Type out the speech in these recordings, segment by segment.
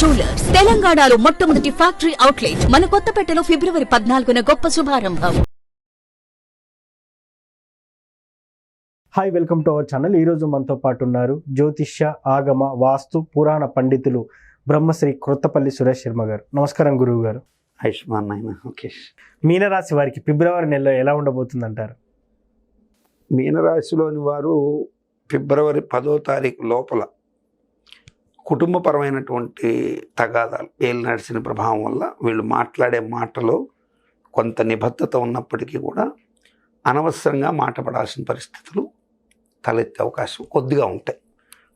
Jewellers తెలంగాణలో మొట్టమొదటి factory outlet మన కొత్తపేటలో ఫిబ్రవరి పద్నాలుగున గొప్ప శుభారంభం. Hi welcome to our channel ఈరోజు మనతో పాటు ఉన్నారు జ్యోతిష్య ఆగమ వాస్తు పురాణ పండితులు బ్రహ్మశ్రీ క్రొత్తపల్లి సురేష్ శర్మ గారు. నమస్కారం గురువు గారు ఆయుష్మాన్ నాయన ఓకే మీనరాశి వారికి ఫిబ్రవరి నెలలో ఎలా ఉండబోతుంది అంటారు మీనరాశిలోని వారు ఫిబ్రవరి పదో తారీఖు లోపల కుటుంబపరమైనటువంటి తగాదాలు ఏళ్ళు నడిచిన ప్రభావం వల్ల వీళ్ళు మాట్లాడే మాటలో కొంత నిబద్ధత ఉన్నప్పటికీ కూడా అనవసరంగా మాట పడాల్సిన పరిస్థితులు తలెత్తే అవకాశం కొద్దిగా ఉంటాయి.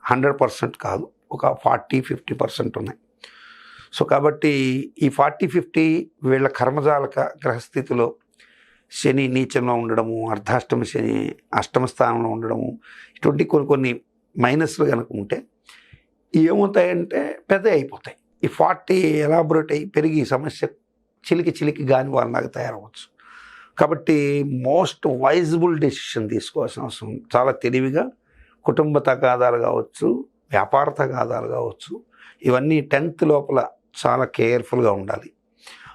హండ్రెడ్ పర్సెంట్ కాదు ఒక ఫార్టీ ఫిఫ్టీ పర్సెంట్ ఉన్నాయి. సో కాబట్టి ఈ ఫార్టీ ఫిఫ్టీ వీళ్ళ కర్మజాలక గ్రహస్థితిలో శని నీచంలో ఉండడము అర్ధాష్టమ శని అష్టమ స్థానంలో ఉండడము ఇటువంటి కొన్ని కొన్ని మైనస్లు కనుక ఉంటే ఏమవుతాయంటే పెద్ద అయిపోతాయి. ఈ ఫార్టీ ఎలాబొరేట్ అయ్యి పెరిగి సమస్య చిలికి చిలికి గాని వాళ్ళలాగా తయారవచ్చు కాబట్టి మోస్ట్ వైజబుల్ డెసిషన్ తీసుకోవాల్సిన అవసరం చాలా తెలివిగా కుటుంబ తగాదాలు కావచ్చు వ్యాపార తగాదాలు కావచ్చు ఇవన్నీ టెన్త్ లోపల చాలా కేర్ఫుల్గా ఉండాలి.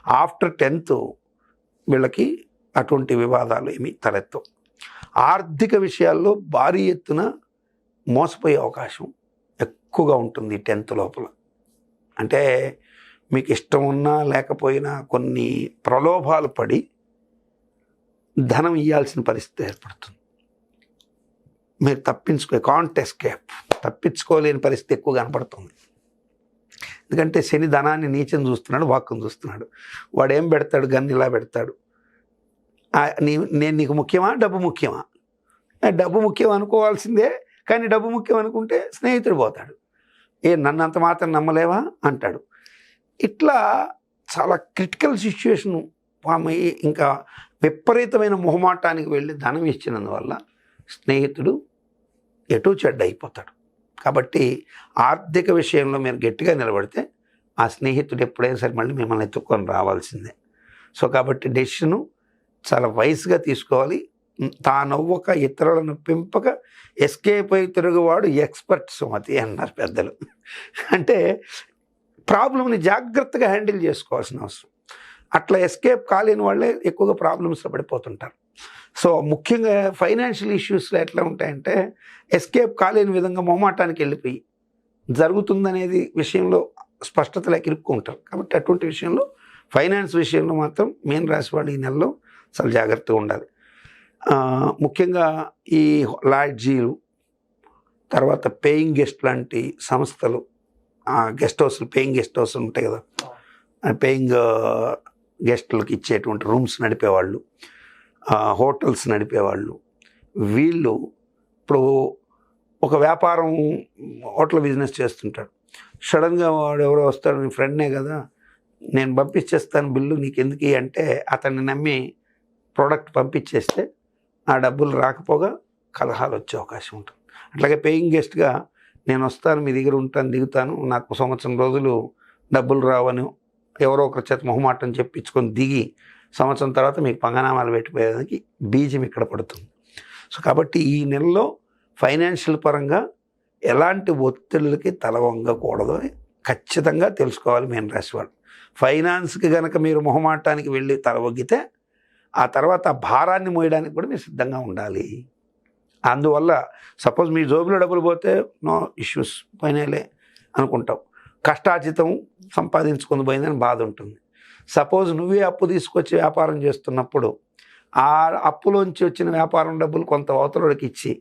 ఆఫ్టర్ టెన్త్ వీళ్ళకి అటువంటి వివాదాలు ఏమీ తలెత్తవు. ఆర్థిక విషయాల్లో భారీ ఎత్తున మోసపోయే అవకాశం ఎక్కువగా ఉంటుంది టెన్త్ లోపల. అంటే మీకు ఇష్టం ఉన్నా లేకపోయినా కొన్ని ప్రలోభాలు పడి ధనం ఇవ్వాల్సిన పరిస్థితి ఏర్పడుతుంది. మీరు తప్పించుకో కాంటెస్ట్ క్యాప్ తప్పించుకోలేని పరిస్థితి ఎక్కువ కనపడుతుంది. ఎందుకంటే శని ధనాన్ని నీచం చూస్తున్నాడు వాక్కును చూస్తున్నాడు. వాడు ఏం పెడతాడు? గన్ను ఇలా పెడతాడు. నీ నేను నీకు ముఖ్యమా? డబ్బు ముఖ్యమా? డబ్బు ముఖ్యం అనుకోవాల్సిందే కానీ డబ్బు ముఖ్యం అనుకుంటే స్నేహితుడు పోతాడు. ఏ నన్నంత మాత్రం నమ్మలేవా? అంటాడు. ఇట్లా చాలా క్రిటికల్ సిచ్యువేషను ఫామ్ అయ్యి ఇంకా విపరీతమైన మొహమాటానికి వెళ్ళి ధనం ఇచ్చినందువల్ల స్నేహితుడు ఎటు చెడ్డ అయిపోతాడు కాబట్టి ఆర్థిక విషయంలో మీరు గట్టిగా నిలబడితే ఆ స్నేహితుడు ఎప్పుడైనా సరే మళ్ళీ మిమ్మల్ని ఎత్తుక్కొని రావాల్సిందే. సో కాబట్టి డెసిషను చాలా వయసుగా తీసుకోవాలి. తానవ్వక ఇతరులను పెంపక ఎస్కేప్ అయి తిరుగువాడు ఎక్స్పర్ట్ సుమతి అన్నారు పెద్దలు. అంటే ప్రాబ్లమ్ని జాగ్రత్తగా హ్యాండిల్ చేసుకోవాల్సిన అవసరం. అట్లా ఎస్కేప్ కాలేని వాళ్ళే ఎక్కువగా ప్రాబ్లమ్స్లో పడిపోతుంటారు. సో ముఖ్యంగా ఫైనాన్షియల్ ఇష్యూస్లో ఎట్లా ఉంటాయంటే ఎస్కేప్ కాలేని విధంగా మొమాటానికి వెళ్ళిపోయి జరుగుతుందనేది విషయంలో స్పష్టత లేక ఇరుక్కుంటారు కాబట్టి అటువంటి విషయంలో ఫైనాన్స్ విషయంలో మాత్రం మెయిన్ రాసి వాళ్ళు ఈ నెలలో చాలా జాగ్రత్తగా ఉండాలి. ముఖ్యంగా ఈ లాడ్జీలు తర్వాత పేయింగ్ గెస్ట్ లాంటి సంస్థలు గెస్ట్ హౌస్లు పేయింగ్ గెస్ట్ హౌస్ ఉంటాయి కదా. పేయింగ్ గెస్టులకు ఇచ్చేటువంటి రూమ్స్ నడిపేవాళ్ళు హోటల్స్ నడిపేవాళ్ళు. వీళ్ళు ఇప్పుడు ఒక వ్యాపారం హోటల్ బిజినెస్ చేస్తుంటాడు సడన్గా వాడు ఎవరో వస్తాడు నీ ఫ్రెండ్నే కదా నేను పంపించేస్తాను బిల్లు నీకు ఎందుకు అంటే అతన్ని నమ్మి ప్రోడక్ట్ పంపించేస్తే ఆ డబ్బులు రాకపోగా కలహాలు వచ్చే అవకాశం ఉంటుంది. అట్లాగే పేయింగ్ గెస్ట్గా నేను వస్తాను మీ దగ్గర ఉంటాను దిగుతాను నాకు సంవత్సరం రోజులు డబ్బులు రావని ఎవరో ఒకరి చేత మొహమాటం చెప్పించుకొని దిగి సంవత్సరం తర్వాత మీకు పంగనామాలు పెట్టిపోయేదానికి బీజం ఇక్కడ పడుతుంది. సో కాబట్టి ఈ నెలలో ఫైనాన్షియల్ పరంగా ఎలాంటి ఒత్తిళ్ళకి తల వంగకూడదు అని ఖచ్చితంగా తెలుసుకోవాలి మేము రాసివాళ్ళు ఫైనాన్స్కి కనుక మీరు మొహమాటానికి వెళ్ళి తల వగ్గితే ఆ తర్వాత భారాన్ని మోయడానికి కూడా మీరు సిద్ధంగా ఉండాలి. అందువల్ల సపోజ్ మీ జోబులో డబ్బులు పోతే నో ఇష్యూస్ పోయినాయిలే అనుకుంటావు. కష్టార్జితం సంపాదించుకొని పోయిందని బాధ ఉంటుంది. సపోజ్ నువ్వే అప్పు తీసుకొచ్చి వ్యాపారం చేస్తున్నప్పుడు ఆ అప్పులోంచి వచ్చిన వ్యాపారం డబ్బులు కొంత అవతలకి ఇచ్చి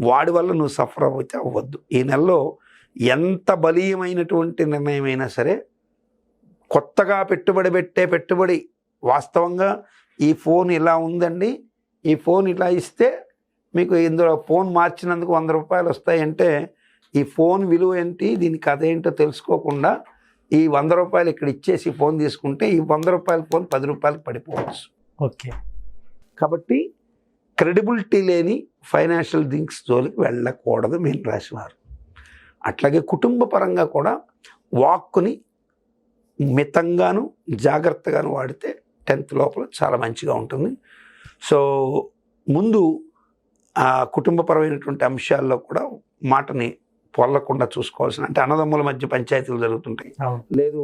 వాడి వల్ల నువ్వు సఫర్ అవుతే అవ్వద్దు. ఈ నెలలో ఎంత బలీయమైనటువంటి నిర్ణయం అయినా సరే కొత్తగా పెట్టుబడి పెట్టే పెట్టుబడి వాస్తవంగా ఈ ఫోన్ ఇలా ఉందండి. ఈ ఫోన్ ఇలా ఇస్తే మీకు ఇందులో ఫోన్ మార్చినందుకు వంద రూపాయలు వస్తాయంటే ఈ ఫోన్ విలువ ఏంటి దీని కథ ఏంటో తెలుసుకోకుండా ఈ వంద రూపాయలు ఇక్కడ ఇచ్చేసి ఫోన్ తీసుకుంటే ఈ వంద రూపాయల ఫోన్ పది రూపాయలకు పడిపోవచ్చు. ఓకే. కాబట్టి క్రెడిబిలిటీ లేని ఫైనాన్షియల్ థింగ్స్ జోలికి వెళ్ళకూడదు మేము రాసివారు అట్లాగే కుటుంబ పరంగా కూడా వాక్కుని మితంగాను జాగ్రత్తగాను వాడితే టెన్త్ లోపల చాలా మంచిగా ఉంటుంది. సో ముందు ఆ కుటుంబపరమైనటువంటి అంశాల్లో కూడా మాటని పొల్లకుండా చూసుకోవాల్సిన అంటే అన్నదమ్ముల మధ్య పంచాయతీలు జరుగుతుంటాయి. లేదు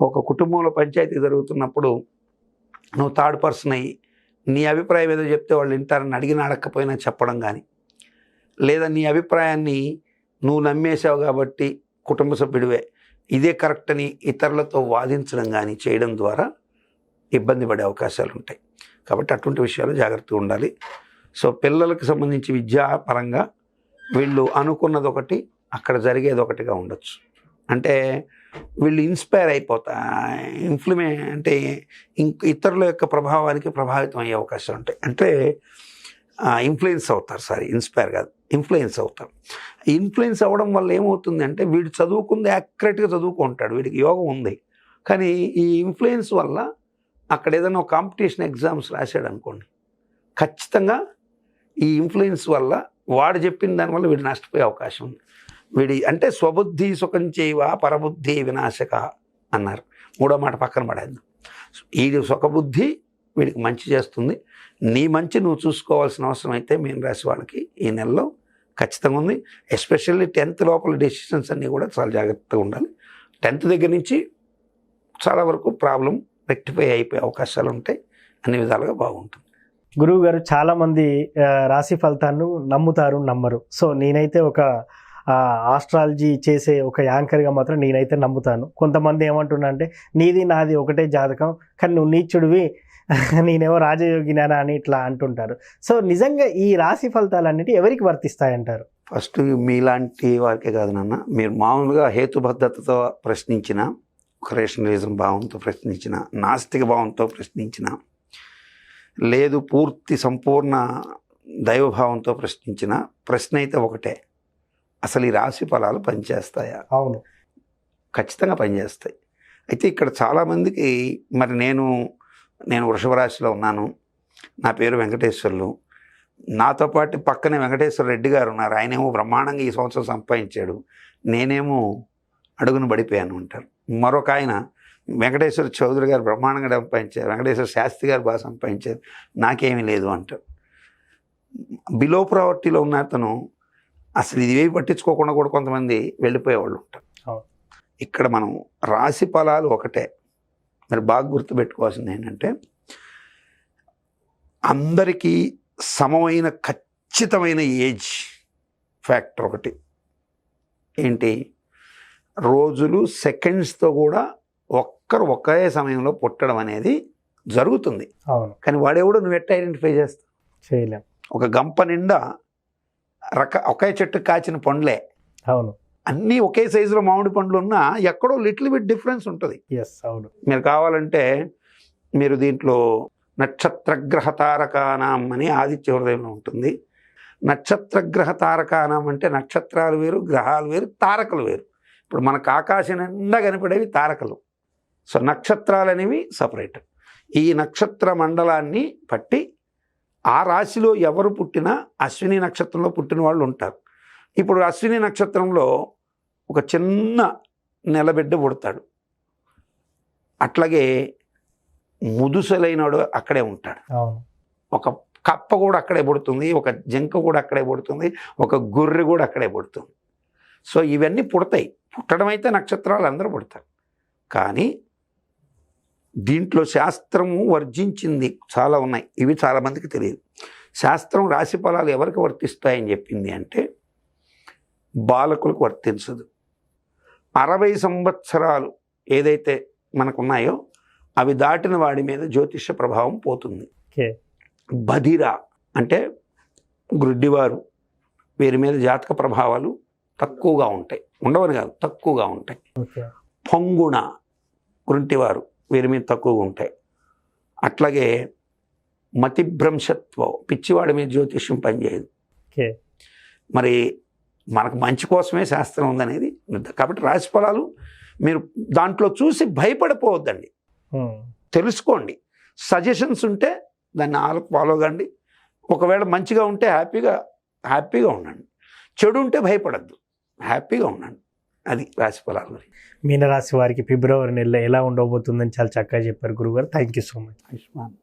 ఒక కుటుంబంలో పంచాయతీ జరుగుతున్నప్పుడు నువ్వు థర్డ్ పర్సన్ అయ్యి నీ అభిప్రాయం ఏదో చెప్తే వాళ్ళు వింటారని అడిగిన అడగకపోయినా చెప్పడం కానీ లేదా నీ అభిప్రాయాన్ని నువ్వు నమ్మేశావు కాబట్టి కుటుంబ సభ్యుడివే ఇదే కరెక్ట్ అని ఇతరులతో వాదించడం కానీ చేయడం ద్వారా ఇబ్బంది పడే అవకాశాలు ఉంటాయి. కాబట్టి అటువంటి విషయాలు జాగ్రత్తగా ఉండాలి. సో పిల్లలకు సంబంధించి విద్యాపరంగా వీళ్ళు అనుకున్నది ఒకటి అక్కడ జరిగేది ఒకటిగా ఉండొచ్చు. అంటే వీళ్ళు ఇన్స్పైర్ అయిపోతా ఇన్ఫ్లుమే అంటే ఇంక ఇతరుల యొక్క ప్రభావానికి ప్రభావితం అయ్యే అవకాశాలు ఉంటాయి. అంటే ఇన్ఫ్లుయెన్స్ అవుతారు సారీ ఇన్స్పైర్ కాదు ఇన్ఫ్లుయెన్స్ అవుతారు. ఇన్ఫ్లుయెన్స్ అవ్వడం వల్ల ఏమవుతుంది అంటే వీడు చదువుకుంది యాక్యురేట్గా చదువుకుంటాడు వీడికి యోగం ఉంది. కానీ ఈ ఇన్ఫ్లుయెన్స్ వల్ల అక్కడ ఏదైనా ఒక కాంపిటీషన్ ఎగ్జామ్స్ రాశాడు అనుకోండి ఖచ్చితంగా ఈ ఇన్ఫ్లుయెన్స్ వల్ల వాడు చెప్పిన దానివల్ల వీడు నష్టపోయే అవకాశం ఉంది. వీడి అంటే స్వబుద్ధి సుఖం చేయవ పరబుద్ధి వినాశక అన్నారు. మూడో మాట పక్కన పడేద్దాం. ఈ సుఖబుద్ధి వీడికి మంచి చేస్తుంది. నీ మంచి నువ్వు చూసుకోవాల్సిన అవసరం అయితే మీన రాశి వాళ్ళకి ఈ నెలలో ఖచ్చితంగా ఉంది. ఎస్పెషల్లీ టెన్త్ లోపల డెసిషన్స్ అన్నీ కూడా చాలా జాగ్రత్తగా ఉండాలి. టెన్త్ దగ్గర నుంచి చాలా వరకు ప్రాబ్లం రెక్టిఫై అయిపోయే అవకాశాలు ఉంటాయి అన్ని విధాలుగా బాగుంటుంది. గురువు గారు చాలా మంది ఆ, రాశి ఫలితాలను నమ్ముతారు నమ్మరు. సో నేనైతే ఒక ఆస్ట్రాలజీ చేసే ఒక యాంకర్గా మాత్రం నేనైతే నమ్ముతాను. కొంతమంది ఏమంటున్నా అంటే నీది నాది ఒకటే జాతకం కానీ నువ్వు నీచుడివి నేనేమో రాజయోగినానా అని ఇట్లా అంటుంటారు. సో నిజంగా ఈ రాశి ఫలితాలన్నిటి ఎవరికి వర్తిస్తాయంటారు? ఫస్ట్ మీలాంటి వారికే కాదు నాన్న. మీరు మామూలుగా హేతుబద్ధతతో ప్రశ్నించిన రేషనలిజం భావంతో ప్రశ్నించిన నాస్తిక భావంతో ప్రశ్నించిన లేదు పూర్తి సంపూర్ణ దైవభావంతో ప్రశ్నించిన ప్రశ్న అయితే ఒకటే. అసలు ఈ రాశి ఫలాలు పనిచేస్తాయా? అవును. ఖచ్చితంగా పనిచేస్తాయి. అయితే ఇక్కడ చాలామందికి మరి నేను నేను వృషభ రాశిలో ఉన్నాను. నా పేరు వెంకటేశ్వర్లు. నాతో పాటు పక్కనే వెంకటేశ్వర రెడ్డి గారు ఉన్నారు. ఆయనేమో బ్రహ్మాండంగా ఈ సంవత్సరం సంపాదించాడు. నేనేమో అడుగును పడిపోయాను అంటారు. మరొక ఆయన వెంకటేశ్వర చౌదరి గారు బ్రహ్మాండంగా సంపాదించారు వెంకటేశ్వర శాస్త్రి గారు బాగా సంపాదించారు నాకేమీ లేదు అంటారు బిలో ప్రావర్టీలో ఉన్న అతను అసలు ఇది ఏవి పట్టించుకోకుండా కూడా కొంతమంది వెళ్ళిపోయేవాళ్ళు ఉంటారు. ఇక్కడ మనం రాశి ఫలాలు ఒకటే. మరి బాగా గుర్తుపెట్టుకోవాల్సింది ఏంటంటే అందరికీ సమమైన ఖచ్చితమైన ఏజ్ ఫ్యాక్టర్ ఒకటి. ఏంటి? రోజులు సెకండ్స్తో కూడా ఒక్కరు ఒకే సమయంలో పుట్టడం అనేది జరుగుతుంది. కానీ వాడెవడో? నువ్వు ఎట్ట ఐడెంటిఫై చేస్తావు? చేయలేం. ఒక గంప నిండా రక ఒకే చెట్టు కాచిన పండ్లే. అవును. అన్నీ ఒకే సైజులో మామిడి పండ్లు ఉన్నా ఎక్కడో లిటిల్ బిట్ డిఫరెన్స్ ఉంటుంది. ఎస్ అవును. మీరు కావాలంటే మీరు దీంట్లో నక్షత్రగ్రహ తారకానాం అని ఆదిత్య హృదయంలో ఉంటుంది. నక్షత్రగ్రహ తారకానాం అంటే నక్షత్రాలు వేరు గ్రహాలు వేరు తారకలు వేరు. ఇప్పుడు మనకు ఆకాశం నిండా కనపడేవి తారకలు. సో నక్షత్రాలు అనేవి సపరేట్. ఈ నక్షత్ర మండలాన్ని పట్టి ఆ రాశిలో ఎవరు పుట్టినా అశ్విని నక్షత్రంలో పుట్టిన వాళ్ళు ఉంటారు. ఇప్పుడు అశ్విని నక్షత్రంలో ఒక చిన్న నెలబిడ్డ పుడతాడు. అట్లాగే ముదుసలైనడు అక్కడే ఉంటాడు. ఒక కప్ప కూడా అక్కడే పుడుతుంది ఒక జింక కూడా అక్కడే పుడుతుంది ఒక గొర్రె కూడా అక్కడే పుడుతుంది. సో ఇవన్నీ పుడతాయి. పుట్టడం అయితే నక్షత్రాలు అందరూ పుడతారు. కానీ దీంట్లో శాస్త్రము వర్జించింది చాలా ఉన్నాయి. ఇవి చాలామందికి తెలియదు. శాస్త్రం రాశి ఫలాలు ఎవరికి వర్తిస్తాయని చెప్పింది అంటే బాలకులకు వర్తించదు. అరవై సంవత్సరాలు ఏదైతే మనకున్నాయో అవి దాటిన వాడి మీద జ్యోతిష ప్రభావం పోతుంది. బధిర అంటే గ్రుడ్డివారు వీరి మీద జాతక ప్రభావాలు తక్కువగా ఉంటాయి. ఉండవని కాదు తక్కువగా ఉంటాయి. పొంగుణ గుంటివారు వీరి మీద తక్కువగా ఉంటాయి. అట్లాగే మతిభ్రంశత్వం పిచ్చివాడి మీద జ్యోతిష్యం పనిచేయదు. మరి మనకు మంచి కోసమే శాస్త్రం ఉందనేది కాబట్టి రాశి ఫలాలు మీరు దాంట్లో చూసి భయపడిపోవద్దండి. తెలుసుకోండి. సజెషన్స్ ఉంటే దాన్ని ఆలో ఫాలో కండి. ఒకవేళ మంచిగా ఉంటే హ్యాపీగా హ్యాపీగా ఉండండి. చెడు ఉంటే భయపడద్దు. హ్యాపీగా ఉండండి అది రాశి ఫలాల గురించి మీనరాశి వారికి ఫిబ్రవరి నెలలో ఎలా ఉండబోతుందని చాలా చక్కగా చెప్పారు గురుగారు thank you so much Ayushman.